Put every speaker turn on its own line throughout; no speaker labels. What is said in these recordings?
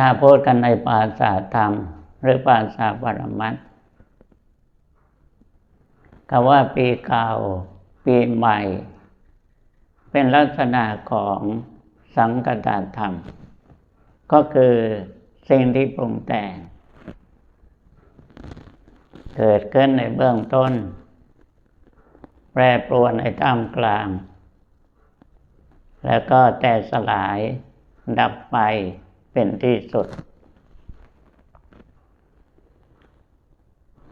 ถ้าพูดกันในภาษาธรรม หรือภาษาปรมัตถ์คำว่าปีเก่า ปีใหม่ เป็นลักษณะของสังกัตธรรม ก็คือสิ่งที่ปรุงแต่ง เกิดขึ้นในเบื้องต้น แปรปรวนในท่ามกลาง แล้วก็แต่สลายดับไป เป็นที่สุด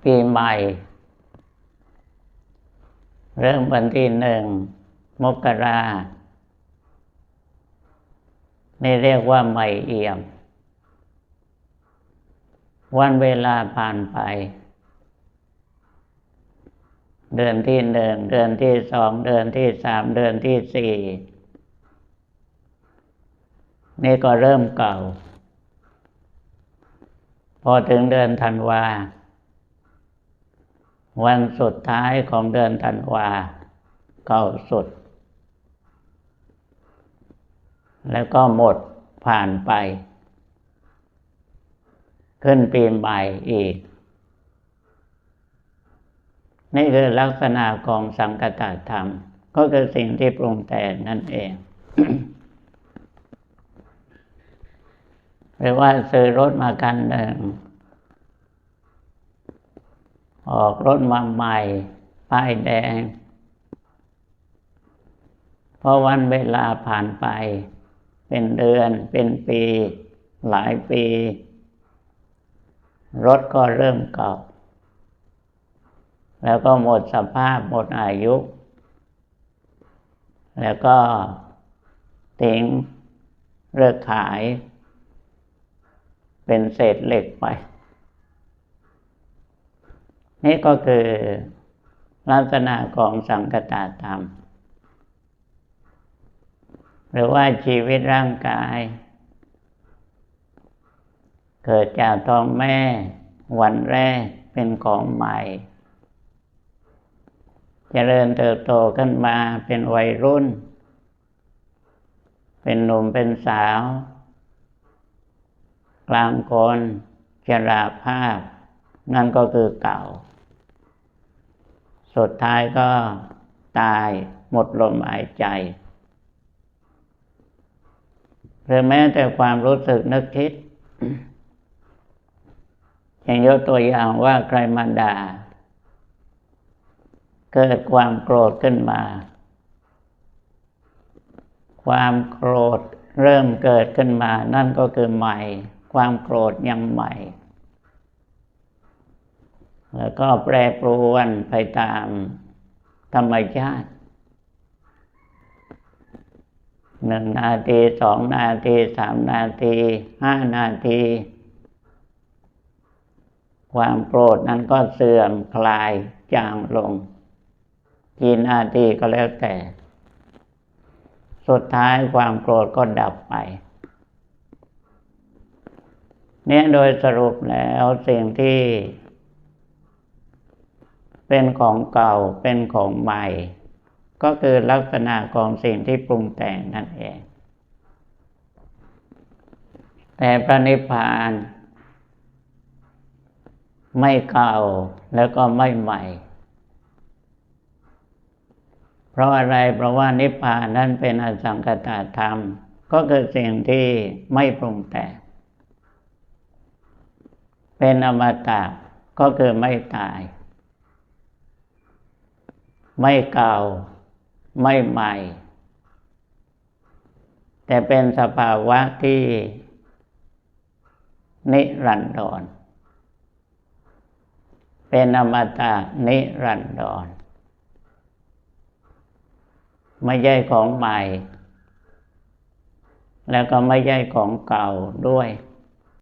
ปีใหม่ เริ่มวันที่หนึ่งมกรานี่เรียกว่าใหม่เอี่ยม วันเวลาผ่านไป เดือนที่หนึ่งเดือนที่สองเดือนที่สามเดือนที่สี่ นี่ก็เริ่มเก่า พอถึงเดือนธันวา วันสุดท้ายของเดือนธันวา เก่าสุด แล้วก็หมดผ่านไป ขึ้นปีใหม่อีก นี่คือลักษณะของสังกตธรรม ก็คือสิ่งที่ปรุงแต่งนั่นเอง หรือว่าซื้อรถมาคันหนึ่ง ออกรถมาใหม่ ป้ายแดง พอวันเวลาผ่านไป เป็นเดือนเป็นปี หลายปี รถก็เริ่มเก่า แล้วก็หมดสภาพหมดอายุ แล้วก็ทิ้งเลิกขาย เป็นเศษเหล็กไป นี่ก็คือลักษณะของสังกตาธรรม หรือว่าชีวิตร่างกาย เกิดจากท้องแม่ วันแรกเป็นของใหม่จเจริญเติบโตขึ้นมาเป็นวัยรุ่น เป็นหนุ่มเป็นสาว กลางคนชราภาพ นั่นก็คือเก่า สุดท้ายก็ตายหมดลมหายใจหรือแม้แต่ความรู้สึกนึกคิดอย่างยกตัวอย่างว่าใครมาด่า เกิดความโกรธขึ้นมา ความโกรธเริ่มเกิดขึ้นมา นั่นก็คือใหม่ ความโกรธยังใหม่ แล้วก็แปรปรวนไปตามธรรมชาติหนึ่งนาทีสองนาทีสามนาทีห้านาที ความโกรธนั้นก็เสื่อมคลายจางลงกี่นาทีก็แล้วแต่ สุดท้ายความโกรธก็ดับไป เนี่ยโดยสรุปแล้วสิ่งที่เป็นของเก่าเป็นของใหม่ ก็คือลักษณะของสิ่งที่ปรุงแต่งนั่นเอง แต่พระนิพพานไม่เก่าแล้วก็ไม่ใหม่ เพราะอะไรเพราะว่านิพพานนั้นเป็นอสังกตธรรม ก็คือสิ่งที่ไม่ปรุงแต่ง เป็นอมตะก็คือไม่ตาย ไม่เก่า ไม่ใหม่ แต่เป็นสภาวะที่นิรันดร เป็นอมตะนิรันดร ไม่ใช่ของใหม่ แล้วก็ไม่ใช่ของเก่าด้วย